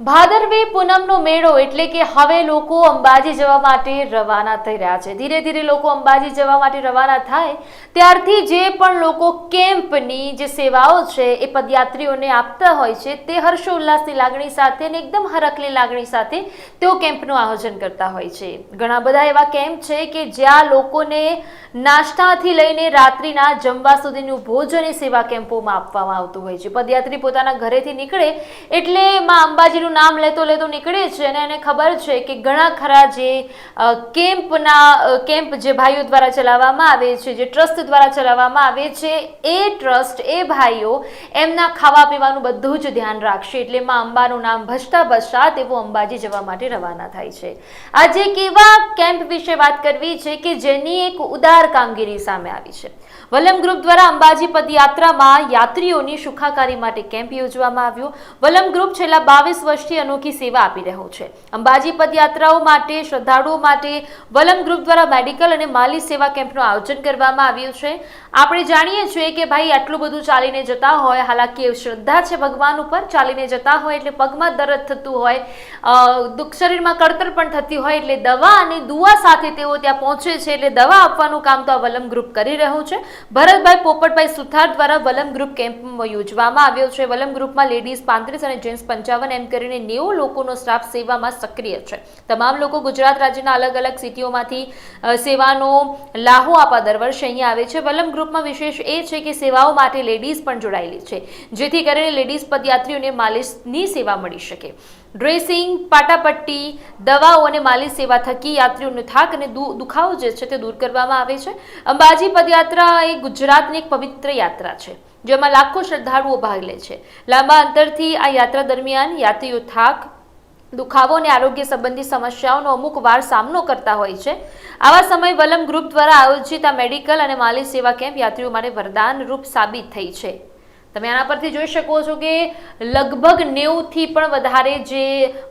ભાદરવી પૂનમનો મેળો એટલે કે હવે લોકો અંબાજી જવા માટે રવાના થઈ રહ્યા છે. ધીરે ધીરે લોકો અંબાજી જવા માટે રવાના થાય ત્યારથી જે પણ લોકો કેમ્પની જે સેવાઓ છે એ પદયાત્રીઓને આપતા હોય છે તે હર્ષોલ્લાસની લાગણી સાથે અને એકદમ હરખલી લાગણી સાથે તેઓ કેમ્પનું આયોજન કરતા હોય છે. ઘણા બધા એવા કેમ્પ છે કે જ્યાં લોકોને નાસ્તાથી લઈને રાત્રિના જમવા સુધીનું ભોજન એ સેવા કેમ્પોમાં આપવામાં આવતું હોય છે. પદયાત્રી પોતાના ઘરેથી નીકળે એટલે માં અંબાજીનું નામ લેતો લેતો નીકળે છે અને એને ખબર છે કે ઘણા ખરા જે કેમ્પના કેમ્પ જે ભાઈઓ દ્વારા ચલાવવામાં આવે છે, જે ટ્રસ્ટ દ્વારા ચલાવવામાં આવે છે, એ ટ્રસ્ટ, એ ભાઈઓ એમના ખાવા પીવાનું બધું જ ધ્યાન રાખશે. એટલે માં અંબાનું નામ ભજતા ભજતા તેઓ અંબાજી જવા માટે રવાના થાય છે. આજે એક એવા કેમ્પ વિશે વાત કરવી છે કે જેની એક ઉદાર કામગીરી સામે આવી છે. વલમ ગ્રુપ દ્વારા અંબાજી પદયાત્રામાં યાત્રીઓની સુખાકારી માટે કેમ્પ યોજવામાં આવ્યો. વલમ ગ્રુપ છેલ્લા બાવીસ વર્ષથી અનોખી સેવા આપી રહ્યું છે. અંબાજી પદયાત્રાઓ માટે, શ્રદ્ધાળુઓ માટે વલમ ગ્રુપ દ્વારા મેડિકલ અને માલી સેવા કેમ્પનું આયોજન કરવામાં આવ્યું છે. આપણે જાણીએ છીએ કે ભાઈ આટલું બધું ચાલીને જતા હોય, હાલાકી શ્રદ્ધા છે ભગવાન ઉપર, ચાલીને જતા હોય એટલે પગમાં દરદ થતું હોય દુઃખ શરીરમાં કળતર પણ થતી હોય એટલે દવા અને દુવા સાથે તેઓ ત્યાં પહોંચે છે એટલે દવા આપવાનું કામ તો આ વલમ ગ્રુપ કરી રહ્યું છે. ભરતભાઈ પોપટભાઈ સુથાર દ્વારા વલમ ગ્રુપ કેમ્પ યોજવામાં આવ્યો છે. વલમ ગ્રુપમાં લેડીઝ પાંત્રીસ અને જેન્ટ્સ પંચાવન એમ કરીને નેવું લોકોનો સ્ટાફ સેવામાં સક્રિય છે. તમામ લોકો ગુજરાત રાજ્યના અલગ અલગ સિટીઓમાંથી સેવાનો લાહો આપવા દર વર્ષે અહીંયા આવે છે. વલમ ગ્રુપમાં વિશેષ એ છે કે સેવાઓ માટે લેડીઝ પણ જોડાયેલી છે, જેથી કરીને લેડીઝ પદયાત્રીઓને માલિશની સેવા મળી શકે. ડ્રેસિંગ, પાટાપટ્ટી, દવાઓ અને માલિશ સેવા થકી યાત્રીઓનો થાક અને દુખાવો જે છે તે દૂર કરવામાં આવે છે. અંબાજી પદયાત્રા એ ગુજરાતની એક પવિત્ર યાત્રા છે. જેમાં લાખો શ્રદ્ધાળુઓ ભાગ લે છે. લાંબા અંતરથી આ યાત્રા દરમિયાન યાત્રીઓ થાક, દુખાવો અને આરોગ્ય સંબંધી સમસ્યાઓનો અમુક વાર સામનો કરતા હોય છે. આવા સમય વલમ ગ્રુપ દ્વારા આયોજિત આ મેડિકલ અને માલિશ સેવા કેમ્પ યાત્રીઓ માટે વરદાન રૂપ સાબિત થઈ છે. તમે આના પરથી જોઈ શકો છો કે લગભગ નેવુંથી પણ વધારે જે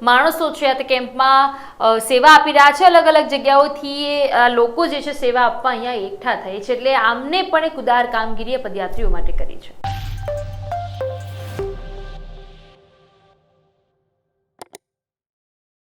માણસો છે આ કેમ્પમાં સેવા આપી રહ્યા છે અલગ અલગ જગ્યાઓથી એ, લોકો જે છે સેવા આપવા અહીંયા એકઠા થાય છે. એટલે આમને પણ એક ઉદાર કામગીરી પદયાત્રીઓ માટે કરી છે.